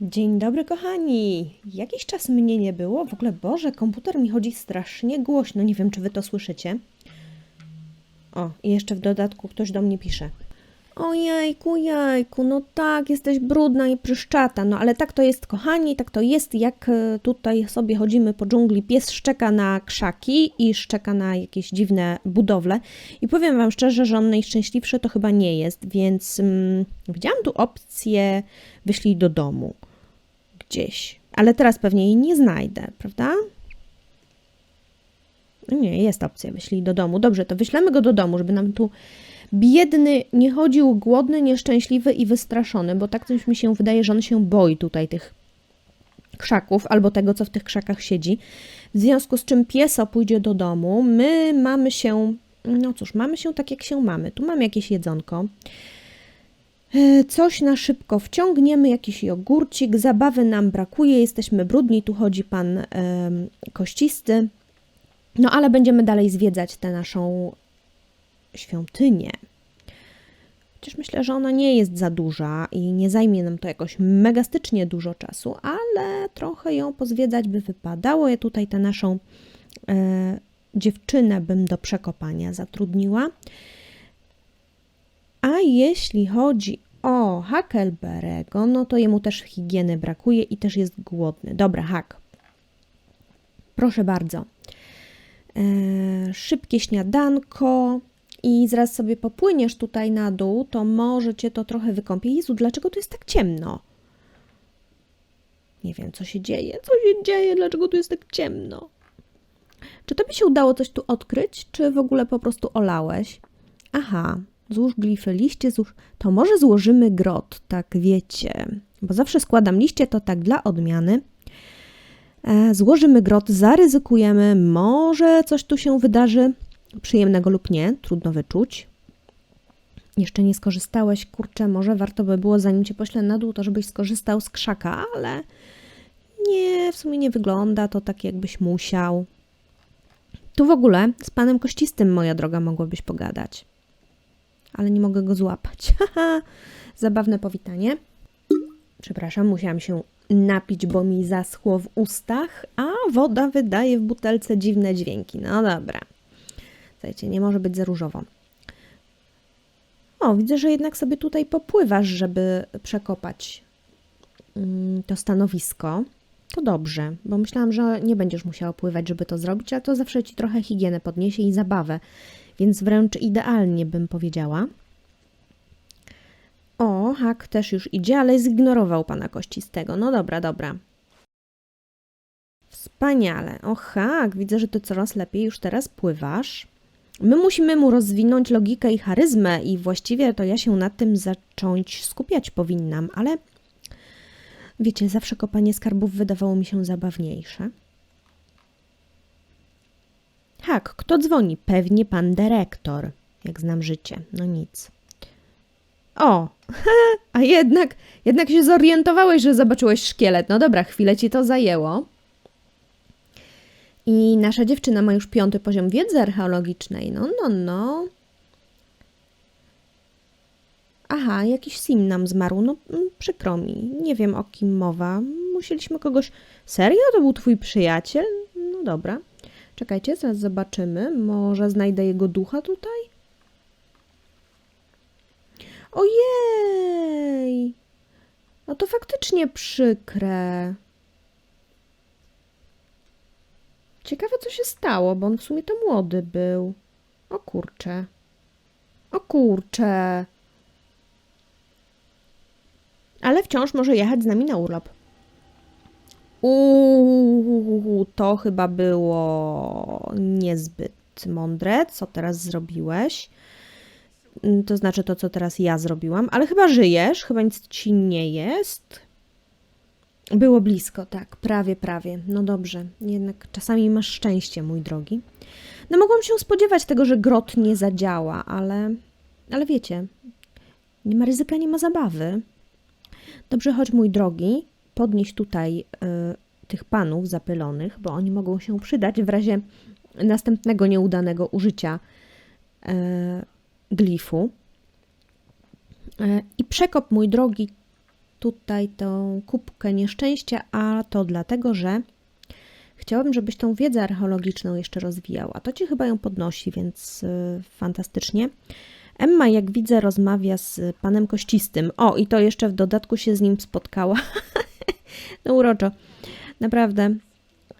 Dzień dobry, kochani! Jakiś czas mnie nie było. W ogóle, Boże, komputer mi chodzi strasznie głośno. Nie wiem, czy wy to słyszycie. O, i jeszcze w dodatku ktoś do mnie pisze. Ojejku, jajku, no tak, jesteś brudna i pryszczata. No ale tak to jest, kochani, tak to jest, jak e, tutaj sobie chodzimy po dżungli. Pies szczeka na krzaki i szczeka na jakieś dziwne budowle. I powiem wam szczerze, że on najszczęśliwszy to chyba nie jest, więc mm, widziałam tu opcję wyślij do domu gdzieś. Ale teraz pewnie jej nie znajdę, prawda? No Nie, jest opcja, wyślij do domu. Dobrze, to wyślemy go do domu, żeby nam tu biedny nie chodził głodny, nieszczęśliwy i wystraszony, bo tak coś mi się wydaje, że on się boi tutaj tych krzaków albo tego, co w tych krzakach siedzi. W związku z czym pieso pójdzie do domu. My mamy się, no cóż, mamy się tak, jak się mamy. Tu mamy jakieś jedzonko. E, Coś na szybko wciągniemy, jakiś jogurcik, zabawy nam brakuje, jesteśmy brudni, tu chodzi pan em, kościsty. No ale będziemy dalej zwiedzać tę naszą świątynię. Chociaż myślę, że ona nie jest za duża i nie zajmie nam to jakoś megastycznie dużo czasu, ale trochę ją pozwiedzać by wypadało. Ja tutaj tę naszą e, dziewczynę bym do przekopania zatrudniła. A jeśli chodzi o Huckleberry'ego, no to jemu też higieny brakuje i też jest głodny. Dobra, Hak. Proszę bardzo. E, szybkie śniadanko i zaraz sobie popłyniesz tutaj na dół, to może cię to trochę wykąpie. Jezu, dlaczego tu jest tak ciemno? Nie wiem, co się dzieje. Co się dzieje? Dlaczego tu jest tak ciemno? Czy to by się udało coś tu odkryć, czy w ogóle po prostu olałeś? Aha, złóż glify, liście, złóż... To może złożymy grot, tak wiecie. Bo zawsze składam liście, to tak dla odmiany. E, Złożymy grot, zaryzykujemy, może coś tu się wydarzy przyjemnego lub nie, trudno wyczuć. Jeszcze nie skorzystałeś, kurczę, może warto by było, zanim cię poślę na dół, to żebyś skorzystał z krzaka, ale nie, w sumie nie wygląda to tak, jakbyś musiał. Tu w ogóle z panem Kościstym, moja droga, mogłabyś pogadać. Ale nie mogę go złapać. Zabawne powitanie. Przepraszam, musiałam się napić, bo mi zaschło w ustach, a woda wydaje w butelce dziwne dźwięki. No dobra. Słuchajcie, nie może być za różowo. O, widzę, że jednak sobie tutaj popływasz, żeby przekopać mm, to stanowisko. To dobrze, bo myślałam, że nie będziesz musiała pływać, żeby to zrobić, a to zawsze ci trochę higienę podniesie i zabawę, więc wręcz idealnie bym powiedziała. O, Hak też już idzie, ale zignorował pana kościstego. No dobra, dobra. Wspaniale. O, Hak, widzę, że ty coraz lepiej już teraz pływasz. My musimy mu rozwinąć logikę i charyzmę i właściwie to ja się nad tym zacząć skupiać powinnam, ale wiecie, zawsze kopanie skarbów wydawało mi się zabawniejsze. Hak, kto dzwoni? Pewnie pan dyrektor, jak znam życie. No nic. O, a jednak, jednak się zorientowałeś, że zobaczyłeś szkielet. No dobra, chwilę ci to zajęło. I nasza dziewczyna ma już piąty poziom wiedzy archeologicznej. No, no, no. Aha, jakiś sim nam zmarł. No, mm, przykro mi. Nie wiem, o kim mowa. Musieliśmy kogoś... Serio? To był twój przyjaciel? No dobra. Czekajcie, zaraz zobaczymy. Może znajdę jego ducha tutaj? Ojej! No to faktycznie przykre. Ciekawe, co się stało, bo on w sumie to młody był. O kurcze. O kurcze. Ale wciąż może jechać z nami na urlop. Uuu, to chyba było niezbyt mądre, co teraz zrobiłeś. Mm, To znaczy to, co teraz ja zrobiłam, ale chyba żyjesz, chyba nic ci nie jest. Było blisko, tak, prawie, prawie. No dobrze, jednak czasami masz szczęście, mój drogi. No mogłam się spodziewać tego, że grot nie zadziała, ale, ale wiecie, nie ma ryzyka, nie ma zabawy. Dobrze, chodź, mój drogi, podnieś tutaj y, tych panów zapylonych, bo oni mogą się przydać w razie następnego nieudanego użycia y, glifu. Y, I przekop, mój drogi, tutaj tą kubkę nieszczęścia, a to dlatego, że chciałabym, żebyś tą wiedzę archeologiczną jeszcze rozwijała. To ci chyba ją podnosi, więc fantastycznie. Emma, jak widzę, rozmawia z panem Kościstym. O, i to jeszcze w dodatku się z nim spotkała. no uroczo. Naprawdę.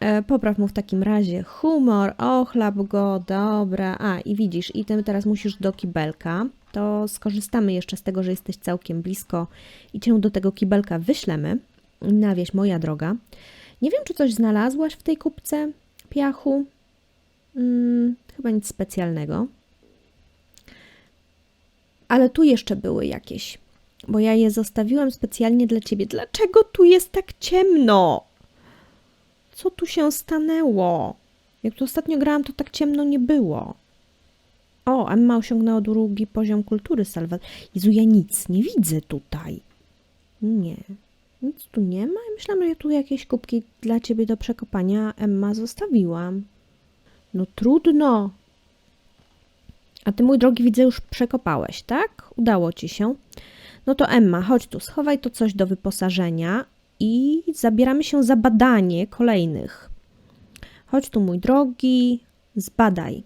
E, popraw mu w takim razie humor, ochlap go, dobra. A, i widzisz, i ty teraz musisz do kibelka. To skorzystamy jeszcze z tego, że jesteś całkiem blisko i cię do tego kibelka wyślemy. Na wieś, moja droga. Nie wiem, czy coś znalazłaś w tej kubce piachu. Mm, chyba nic specjalnego. Ale tu jeszcze były jakieś, bo ja je zostawiłam specjalnie dla ciebie. Dlaczego tu jest tak ciemno? Co tu się stanęło? Jak tu ostatnio grałam, to tak ciemno nie było. O, Emma osiągnęła drugi poziom kultury Salvat. Jezu, ja nic nie widzę tutaj. Nie, nic tu nie ma. Myślałam, że ja tu jakieś kubki dla ciebie do przekopania Emma zostawiłam. No trudno. A ty, mój drogi, widzę, już przekopałeś, tak? Udało ci się. No to Emma, chodź tu, schowaj to coś do wyposażenia i zabieramy się za badanie kolejnych. Chodź tu, mój drogi, zbadaj.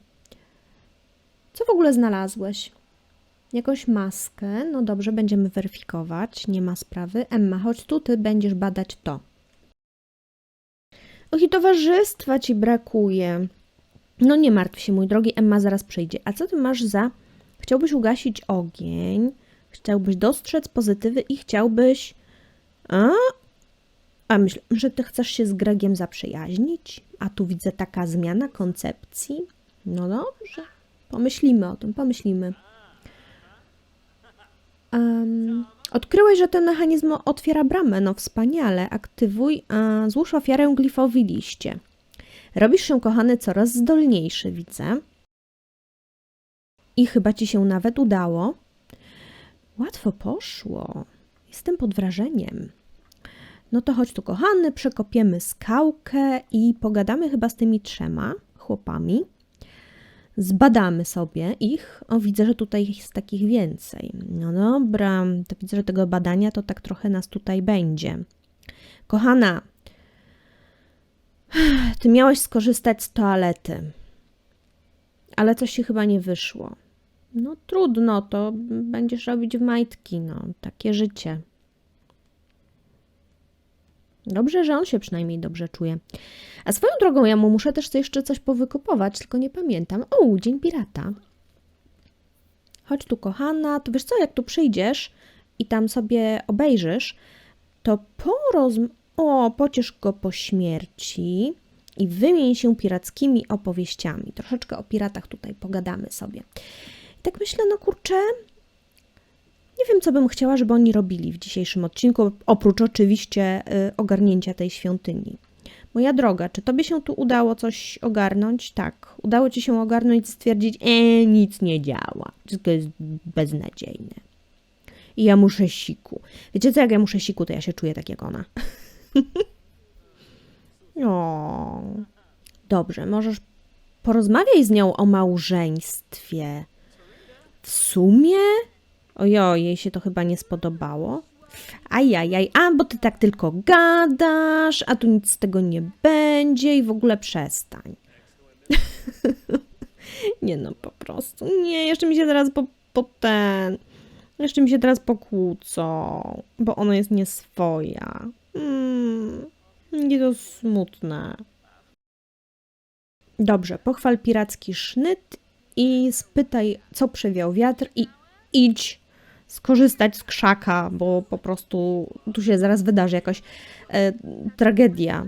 Co w ogóle znalazłeś? Jakąś maskę? No dobrze, będziemy weryfikować, nie ma sprawy. Emma, chodź tu, ty będziesz badać to. Och, i towarzystwa ci brakuje. No nie martw się, mój drogi, Emma zaraz przyjdzie. A co ty masz za... Chciałbyś ugasić ogień, chciałbyś dostrzec pozytywy i chciałbyś... A? A myślę, że ty chcesz się z Gregiem zaprzyjaźnić? A tu widzę taka zmiana koncepcji. No dobrze, pomyślimy o tym, pomyślimy. Em, odkryłeś, że ten mechanizm otwiera bramę. No wspaniale, aktywuj, a złóż ofiarę glifowi liście. Robisz się, kochany, coraz zdolniejszy, widzę. I chyba ci się nawet udało. Łatwo poszło. Jestem pod wrażeniem. No to chodź tu, kochany, przekopiemy skałkę i pogadamy chyba z tymi trzema chłopami. Zbadamy sobie ich. O, widzę, że tutaj jest takich więcej. No dobra, to widzę, że tego badania to tak trochę nas tutaj będzie. Kochana, ty miałeś skorzystać z toalety, ale coś ci chyba nie wyszło. No trudno, to będziesz robić w majtki, no, takie życie. Dobrze, że on się przynajmniej dobrze czuje. A swoją drogą, ja mu muszę też jeszcze coś powykupować, tylko nie pamiętam. O, Dzień Pirata. Chodź tu, kochana, to wiesz co, jak tu przyjdziesz i tam sobie obejrzysz, to porozm... O, pociesz go po śmierci i wymień się pirackimi opowieściami. Troszeczkę o piratach tutaj pogadamy sobie. I tak myślę, no kurczę, nie wiem, co bym chciała, żeby oni robili w dzisiejszym odcinku, oprócz oczywiście y, ogarnięcia tej świątyni. Moja droga, czy tobie się tu udało coś ogarnąć? Tak. Udało ci się ogarnąć i stwierdzić, e, nic nie działa. Wszystko jest beznadziejne. I ja muszę siku. Wiecie co, jak ja muszę siku, to ja się czuję tak jak ona. o. Dobrze, możesz porozmawiaj z nią o małżeństwie. W sumie? Ojo, jej się to chyba nie spodobało. Ajajaj, a bo ty tak tylko gadasz, a tu nic z tego nie będzie i w ogóle przestań. nie no, po prostu. Nie, jeszcze mi się teraz po, po ten. Jeszcze mi się teraz pokłócą, bo ono jest nieswoja. Mm, nie to smutne. Dobrze, pochwal piracki sznyt i spytaj, co przewiał wiatr i idź skorzystać z krzaka, bo po prostu tu się zaraz wydarzy jakaś e, tragedia.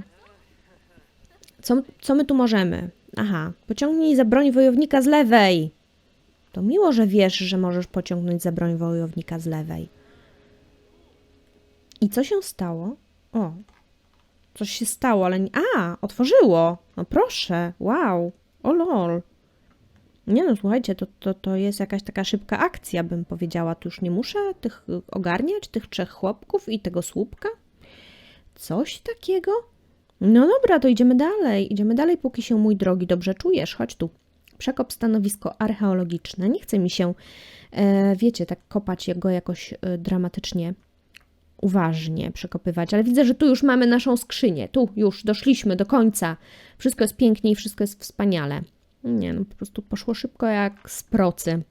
Co, co my tu możemy? Aha, pociągnij za broń wojownika z lewej. To miło, że wiesz, że możesz pociągnąć za broń wojownika z lewej. I co się stało? O, coś się stało, ale. A, otworzyło. No proszę, wow. O lol. Nie no, słuchajcie, to, to, to jest jakaś taka szybka akcja, bym powiedziała. Tu już nie muszę tych ogarniać, tych trzech chłopków i tego słupka? Coś takiego? No dobra, to idziemy dalej. Idziemy dalej, póki się, mój drogi, dobrze czujesz. Chodź tu. Przekop stanowisko archeologiczne. Nie chce mi się, e, wiecie, tak kopać go jakoś e, dramatycznie uważnie przekopywać, ale widzę, że tu już mamy naszą skrzynię. Tu już doszliśmy do końca. Wszystko jest pięknie i wszystko jest wspaniale. Nie, no po prostu poszło szybko jak z procy.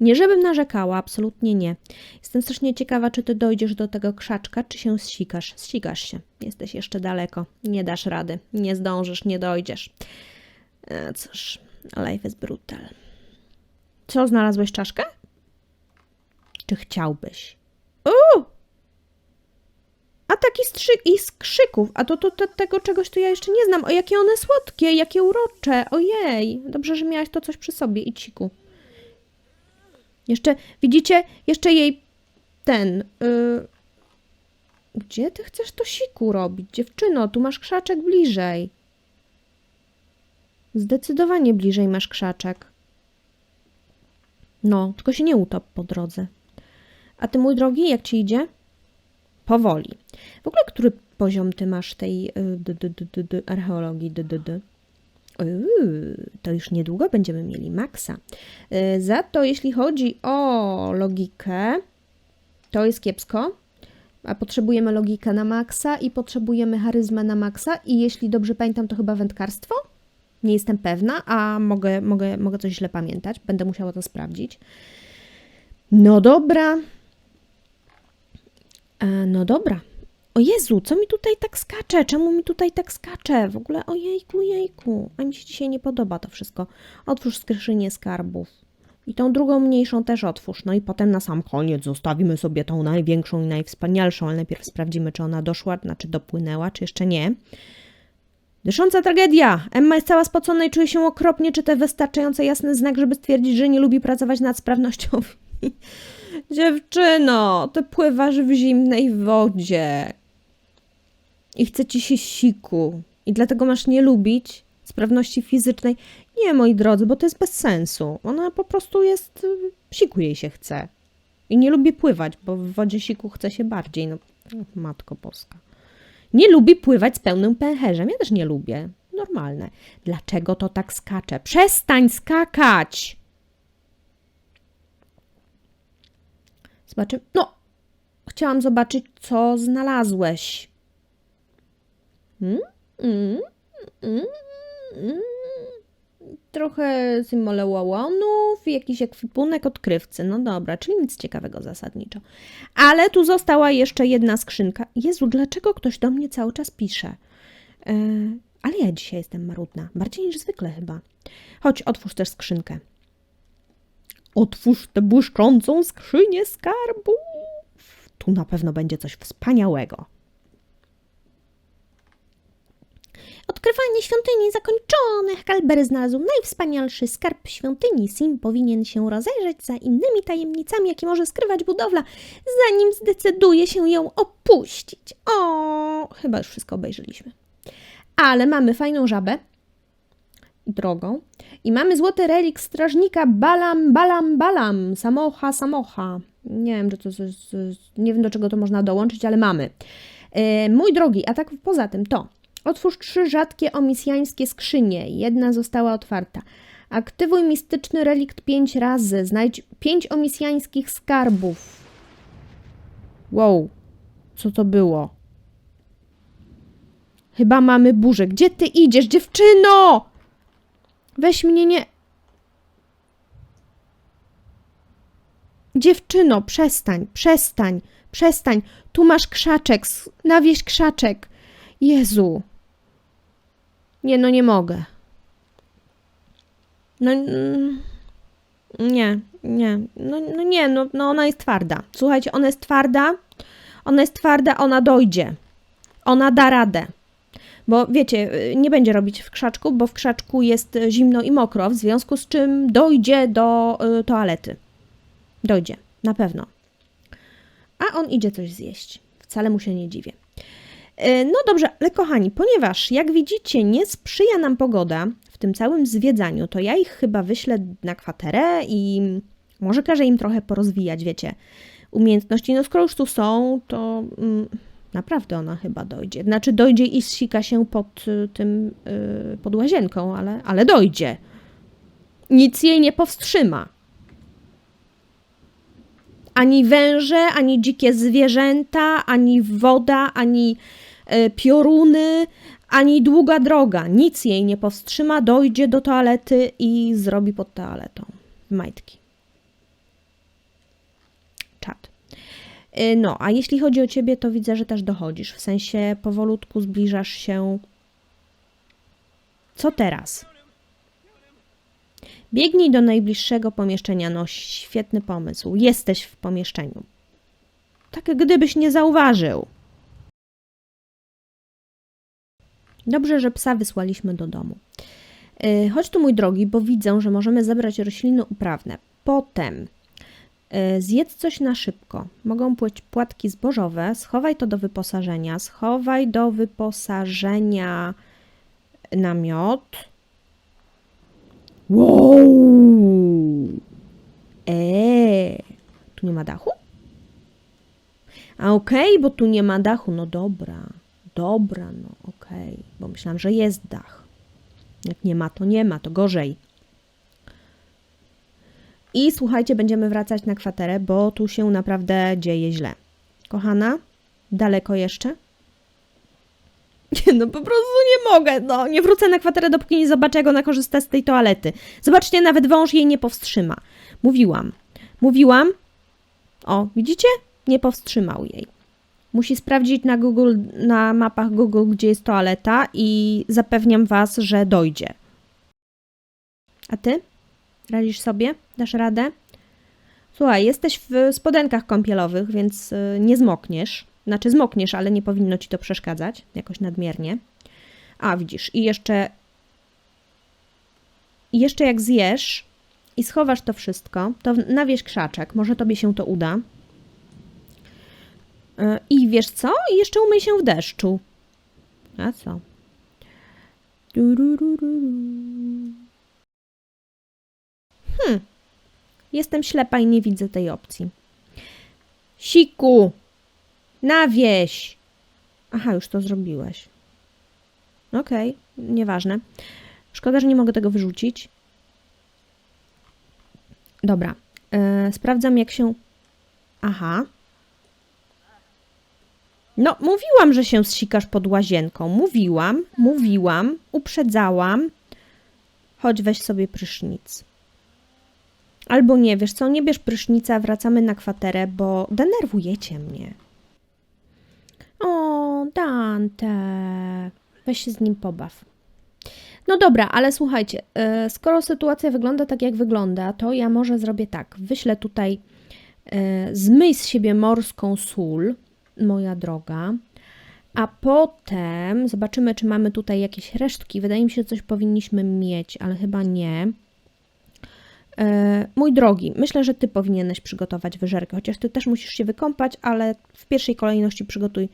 Nie żebym narzekała, absolutnie nie. Jestem strasznie ciekawa, czy ty dojdziesz do tego krzaczka, czy się zsikasz. Zsikasz się. Jesteś jeszcze daleko. Nie dasz rady. Nie zdążysz, nie dojdziesz. E, cóż, life is brutal. Co, znalazłeś czaszkę? Czy chciałbyś? O! A taki strzyk i z krzyków. A to, to, to tego czegoś to ja jeszcze nie znam. O, jakie one słodkie, jakie urocze. Ojej. Dobrze, że miałaś to coś przy sobie i ciku. Jeszcze, widzicie, jeszcze jej ten. y, Gdzie ty chcesz to siku robić, dziewczyno? Tu masz krzaczek bliżej. Zdecydowanie bliżej masz krzaczek. No, tylko się nie utop po drodze. A ty, mój drogi, jak ci idzie? Powoli. W ogóle, który poziom ty masz tej archeologii? To już niedługo będziemy mieli maksa. Y, Za to, jeśli chodzi o logikę, to jest kiepsko. A potrzebujemy logikę na maksa i potrzebujemy charyzmę na maksa. I jeśli dobrze pamiętam, to chyba wędkarstwo? Nie jestem pewna, a mogę, mogę, mogę coś źle pamiętać. Będę musiała to sprawdzić. No dobra. E, no dobra. O Jezu, co mi tutaj tak skacze? Czemu mi tutaj tak skacze? W ogóle ojejku, jejku. A mi się dzisiaj nie podoba to wszystko. Otwórz skrzynię skarbów. I tą drugą mniejszą też otwórz. No i potem na sam koniec zostawimy sobie tą największą i najwspanialszą, ale najpierw sprawdzimy, czy ona doszła, znaczy dopłynęła, czy jeszcze nie. Dysząca tragedia! Emma jest cała spocona i czuje się okropnie. Czy to wystarczająco jasny znak, żeby stwierdzić, że nie lubi pracować nad sprawnością? Dziewczyno, ty pływasz w zimnej wodzie. I chce ci się siku. I dlatego masz nie lubić sprawności fizycznej. Nie, moi drodzy, bo to jest bez sensu. Ona po prostu jest. y, Siku jej się chce. I nie lubi pływać, bo w wodzie siku chce się bardziej. No, matko boska. Nie lubi pływać z pełnym pęcherzem. Ja też nie lubię. Normalne. Dlaczego to tak skacze? Przestań skakać! Zobaczymy. No, chciałam zobaczyć, co znalazłeś. Mm, mm, mm, mm. Trochę simolełałonów, jakiś ekwipunek odkrywcy. No dobra, czyli nic ciekawego zasadniczo. Ale tu została jeszcze jedna skrzynka. Jezu, dlaczego ktoś do mnie cały czas pisze? E, ale ja dzisiaj jestem marudna. Bardziej niż zwykle chyba. Chodź, otwórz też skrzynkę. Otwórz tę błyszczącą skrzynię skarbów. Tu na pewno będzie coś wspaniałego. Odkrywanie świątyni zakończone. Kalbery znalazł najwspanialszy skarb świątyni. Sim powinien się rozejrzeć za innymi tajemnicami, jakie może skrywać budowla, zanim zdecyduje się ją opuścić. O, chyba już wszystko obejrzeliśmy. Ale mamy fajną żabę, drogą. I mamy złoty relik strażnika Balam, Balam, Balam, Samocha, Samocha. Nie wiem, czy to, to, to, nie wiem do czego to można dołączyć, ale mamy. E, mój drogi, a tak poza tym to otwórz trzy rzadkie omisjańskie skrzynie. Jedna została otwarta. Aktywuj mistyczny relikt pięć razy. Znajdź pięć omisjańskich skarbów. Wow, co to było? Chyba mamy burzę. Gdzie ty idziesz, dziewczyno? Weź mnie nie. Dziewczyno, przestań, przestań, przestań. Tu masz krzaczek, nawieź krzaczek. Jezu. Nie, no nie mogę. No. Nie, nie. No, no nie, no, no ona jest twarda. Słuchajcie, ona jest twarda. Ona jest twarda, ona dojdzie. Ona da radę. Bo wiecie, y, nie będzie robić w krzaczku, bo w krzaczku jest zimno i mokro, w związku z czym dojdzie do y, toalety. Dojdzie, na pewno. A on idzie coś zjeść. Wcale mu się nie dziwię. Y, No dobrze, ale kochani, ponieważ jak widzicie, nie sprzyja nam pogoda w tym całym zwiedzaniu, to ja ich chyba wyślę na kwaterę i może każę im trochę porozwijać, wiecie, umiejętności. No skoro już tu są, to mm, naprawdę ona chyba dojdzie. Znaczy dojdzie i zsika się pod y, tym, y, pod łazienką, ale, ale dojdzie. Nic jej nie powstrzyma. Ani węże, ani dzikie zwierzęta, ani woda, ani e, pioruny, ani długa droga. Nic jej nie powstrzyma, dojdzie do toalety i zrobi pod toaletą majtki. Czad. Y, No, a jeśli chodzi o ciebie, to widzę, że też dochodzisz. W sensie powolutku zbliżasz się. Co teraz? Biegnij do najbliższego pomieszczenia. No, świetny pomysł. Jesteś w pomieszczeniu. Tak, gdybyś nie zauważył. Dobrze, że psa wysłaliśmy do domu. Yy, chodź tu, mój drogi, bo widzę, że możemy zebrać rośliny uprawne. Potem zjedz coś na szybko. Mogą płyć płatki zbożowe. Schowaj to do wyposażenia. Schowaj do wyposażenia namiot. Wow! Eee, tu nie ma dachu? A okej, bo tu nie ma dachu. No dobra, dobra, no okej, bo myślałam, że jest dach. Jak nie ma, to nie ma, to gorzej. I słuchajcie, będziemy wracać na kwaterę, bo tu się naprawdę dzieje źle. Kochana, daleko jeszcze? No po prostu nie mogę. No, nie wrócę na kwaterę, dopóki nie zobaczę, jak ona korzysta z tej toalety. Zobaczcie, nawet wąż jej nie powstrzyma. Mówiłam. Mówiłam. O, widzicie? Nie powstrzymał jej. Musi sprawdzić na Google, na mapach Google, gdzie jest toaleta i zapewniam Was, że dojdzie. A Ty? Radzisz sobie? Dasz radę? Słuchaj, jesteś w spodenkach kąpielowych, więc y, nie zmokniesz. Znaczy zmokniesz, ale nie powinno Ci to przeszkadzać jakoś nadmiernie. A, widzisz, i jeszcze jeszcze jak zjesz i schowasz to wszystko, to nawieź krzaczek, może Tobie się to uda. Y, I wiesz co? I jeszcze umyj się w deszczu. A co? Turururu. Hmm. Jestem ślepa i nie widzę tej opcji. Siku! Nawieś! Aha, już to zrobiłeś. Okej, nieważne. Szkoda, że nie mogę tego wyrzucić. Dobra. e, sprawdzam, jak się. Aha. No, mówiłam, że się zsikasz pod łazienką. Mówiłam, mówiłam, uprzedzałam. Chodź, weź sobie prysznic. Albo nie, wiesz co, nie bierz prysznica, wracamy na kwaterę, bo denerwujecie mnie. O, Dante. Weź się z nim pobaw. No dobra, ale słuchajcie, e, skoro sytuacja wygląda tak, jak wygląda, to ja może zrobię tak. Wyślę tutaj, e, zmyj z siebie morską sól, moja droga, a potem zobaczymy, czy mamy tutaj jakieś resztki. Wydaje mi się, że coś powinniśmy mieć, ale chyba nie. E, Mój drogi, myślę, że ty powinieneś przygotować wyżerkę, chociaż ty też musisz się wykąpać, ale w pierwszej kolejności przygotuj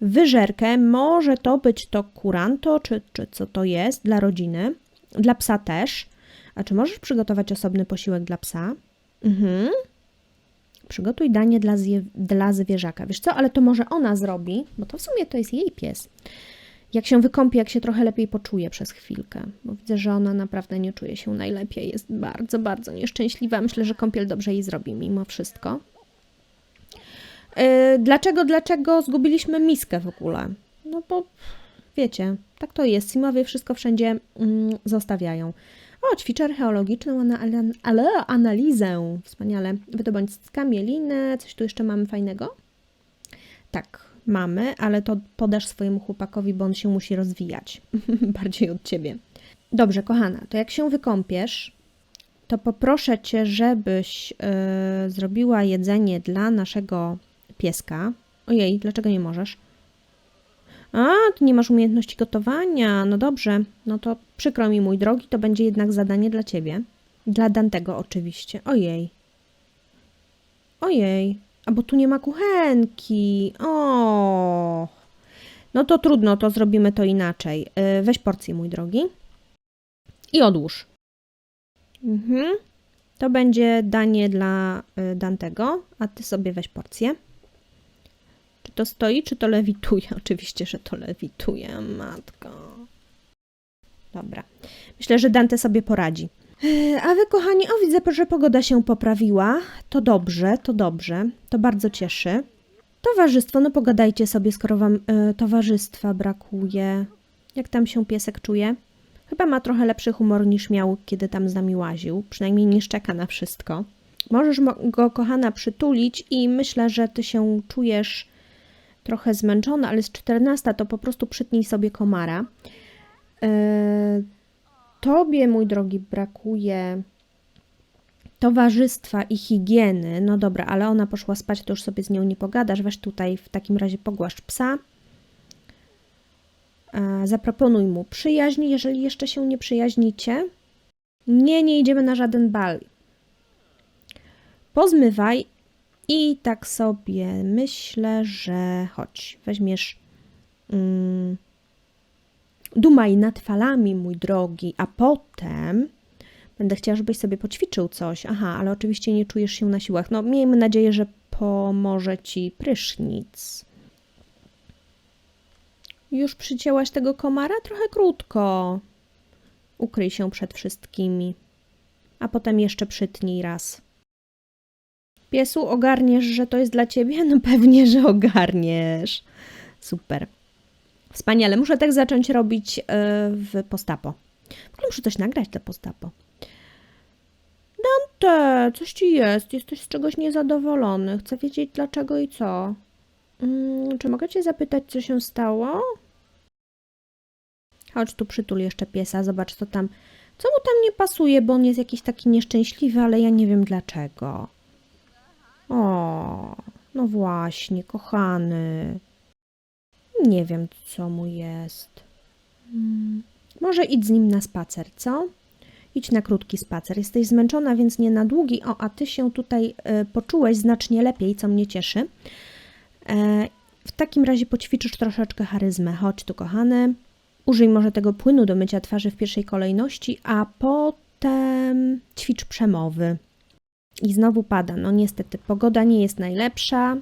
wyżerkę. Może to być to kuranto, czy, czy co to jest dla rodziny, dla psa też. A czy możesz przygotować osobny posiłek dla psa? Mhm. Przygotuj danie dla, dla zwierzaka. Wiesz co, ale to może ona zrobi, bo to w sumie to jest jej pies. Jak się wykąpi, jak się trochę lepiej poczuje przez chwilkę, bo widzę, że ona naprawdę nie czuje się najlepiej. Jest bardzo, bardzo nieszczęśliwa. Myślę, że kąpiel dobrze jej zrobi mimo wszystko. Yy, dlaczego, dlaczego zgubiliśmy miskę w ogóle? No bo wiecie, tak to jest. Simowie wszystko wszędzie mm, zostawiają. O, ćwiczę archeologiczną ana, ale analizę. Wspaniale. Wydobądź skamielinę. Coś tu jeszcze mamy fajnego? Tak, mamy, ale to podasz swojemu chłopakowi, bo on się musi rozwijać. Bardziej od ciebie. Dobrze, kochana, to jak się wykąpiesz, to poproszę cię, żebyś yy, zrobiła jedzenie dla naszego pieska. Ojej, dlaczego nie możesz? A, ty nie masz umiejętności gotowania. No dobrze, no to przykro mi, mój drogi, to będzie jednak zadanie dla ciebie. Dla Dantego oczywiście. Ojej. Ojej. A bo tu nie ma kuchenki. O. No to trudno, to zrobimy to inaczej. Yy, weź porcję, mój drogi. I odłóż. Mhm. To będzie danie dla y, Dantego, a ty sobie weź porcję. Czy to stoi, czy to lewituje? Oczywiście, że to lewituje, matko. Dobra. Myślę, że Dante sobie poradzi. E, A wy, kochani, o widzę, że pogoda się poprawiła. To dobrze, to dobrze. To bardzo cieszy. Towarzystwo, no pogadajcie sobie, skoro wam e, towarzystwa brakuje. Jak tam się piesek czuje? Chyba ma trochę lepszy humor niż miał, kiedy tam z nami łaził. Przynajmniej nie szczeka na wszystko. Możesz mo- go, kochana, przytulić i myślę, że ty się czujesz trochę zmęczona, ale jest 14, to po prostu przytnij sobie komara. E, Tobie, mój drogi, brakuje towarzystwa i higieny. No dobra, ale ona poszła spać, to już sobie z nią nie pogadasz. Weź tutaj w takim razie pogłaszcz psa. Zaproponuj mu przyjaźń, jeżeli jeszcze się nie przyjaźnicie. Nie, nie idziemy na żaden bal. Pozmywaj i tak sobie myślę, że chodź, weźmiesz. Mm, dumaj nad falami, mój drogi, a potem będę chciała, żebyś sobie poćwiczył coś. Aha, ale oczywiście nie czujesz się na siłach. No, miejmy nadzieję, że pomoże ci prysznic. Już przycięłaś tego komara? Trochę krótko. Ukryj się przed wszystkimi. A potem jeszcze przytnij raz. Piesu, ogarniesz, że to jest dla ciebie? No pewnie, że ogarniesz. Super. Wspaniale. Muszę tak zacząć robić yy, w postapo. W ogóle muszę coś nagrać do postapo. Dante, coś ci jest. Jesteś z czegoś niezadowolony. Chcę wiedzieć dlaczego i co. Mm, czy mogę cię zapytać, co się stało? Chodź tu przytul jeszcze piesa, zobacz co tam. Co mu tam nie pasuje, bo on jest jakiś taki nieszczęśliwy, ale ja nie wiem dlaczego. O, no właśnie, kochany. Nie wiem, co mu jest. Hmm. Może idź z nim na spacer, co? Idź na krótki spacer. Jesteś zmęczona, więc nie na długi. O, a ty się tutaj y, poczułeś znacznie lepiej, co mnie cieszy. E, w takim razie poćwiczysz troszeczkę charyzmę. Chodź tu, kochany. Użyj może tego płynu do mycia twarzy w pierwszej kolejności, a potem ćwicz przemowy. I znowu pada. No niestety, pogoda nie jest najlepsza.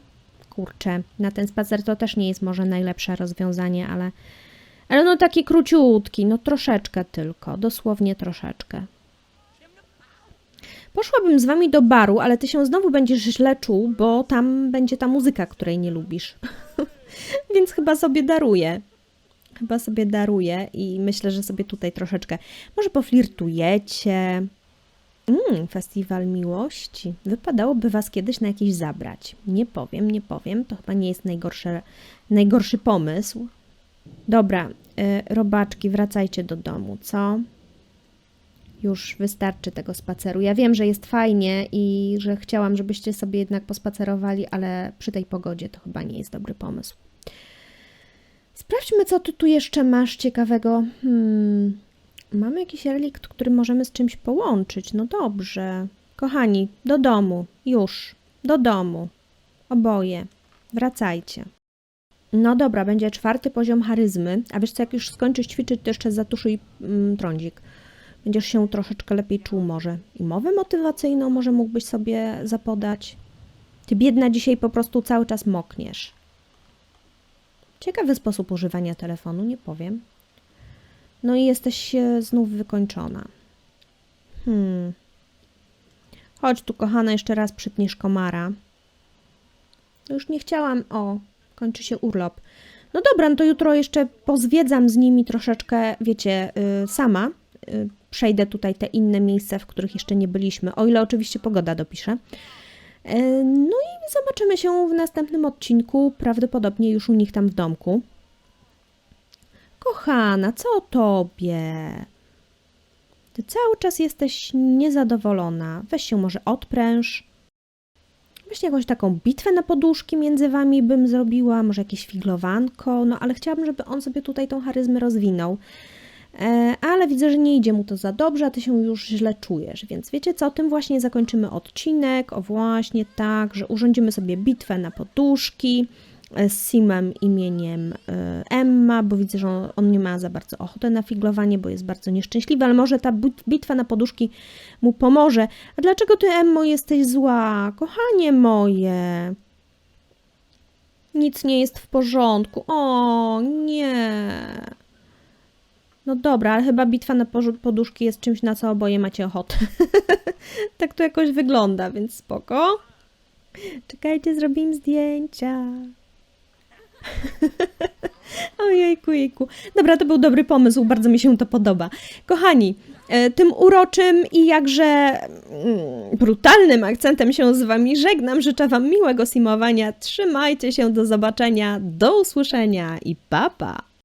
Kurczę, na ten spacer to też nie jest może najlepsze rozwiązanie, ale, ale no taki króciutki, no troszeczkę tylko, dosłownie troszeczkę. Poszłabym z wami do baru, ale ty się znowu będziesz źle czuł, bo tam będzie ta muzyka, której nie lubisz. Więc chyba sobie daruję. Chyba sobie daruję i myślę, że sobie tutaj troszeczkę może poflirtujecie. Mm, festiwal miłości. Wypadałoby was kiedyś na jakiś zabrać. Nie powiem, nie powiem. To chyba nie jest najgorszy, najgorszy pomysł. Dobra, y, robaczki, wracajcie do domu, co? Już wystarczy tego spaceru. Ja wiem, że jest fajnie i że chciałam, żebyście sobie jednak pospacerowali, ale przy tej pogodzie to chyba nie jest dobry pomysł. Sprawdźmy, co ty tu jeszcze masz ciekawego. Hmm. Mamy jakiś relikt, który możemy z czymś połączyć. No dobrze. Kochani, do domu. Już. Do domu. Oboje. Wracajcie. No dobra, będzie czwarty poziom charyzmy. A wiesz co, jak już skończysz ćwiczyć, to jeszcze zatuszuj mm, trądzik. Będziesz się troszeczkę lepiej czuł może. I mowę motywacyjną może mógłbyś sobie zapodać. Ty biedna dzisiaj po prostu cały czas mokniesz. Ciekawy sposób używania telefonu, nie powiem. No i jesteś e, znów wykończona. Hmm. Chodź tu, kochana, jeszcze raz przytniesz komara. Już nie chciałam. O, kończy się urlop. No dobra, no to jutro jeszcze pozwiedzam z nimi troszeczkę, wiecie, y, sama. Y, przejdę tutaj te inne miejsca, w których jeszcze nie byliśmy, o ile oczywiście pogoda dopisze. Y, No i zobaczymy się w następnym odcinku, prawdopodobnie już u nich tam w domku. Kochana, co o tobie? Ty cały czas jesteś niezadowolona. Weź się może odpręż. Właśnie jakąś taką bitwę na poduszki między wami bym zrobiła, może jakieś figlowanko, no ale chciałabym, żeby on sobie tutaj tą charyzmę rozwinął. E, ale widzę, że nie idzie mu to za dobrze, a ty się już źle czujesz, więc wiecie co, tym właśnie zakończymy odcinek, o właśnie tak, że urządzimy sobie bitwę na poduszki z Simem imieniem e, Emma, bo widzę, że on, on nie ma za bardzo ochoty na figlowanie, bo jest bardzo nieszczęśliwy, ale może ta bit- bitwa na poduszki mu pomoże. A dlaczego ty, Emmo, jesteś zła? Kochanie moje. Nic nie jest w porządku. O, nie. No dobra, ale chyba bitwa na poduszki jest czymś, na co oboje macie ochotę. tak to jakoś wygląda, więc spoko. Czekajcie, zrobimy zdjęcia. Ojejku, jejku. Dobra, to był dobry pomysł, bardzo mi się to podoba. Kochani, e, tym uroczym i jakże mm, brutalnym akcentem się z Wami żegnam. Życzę Wam miłego simowania. Trzymajcie się, do zobaczenia, do usłyszenia i papa. Pa.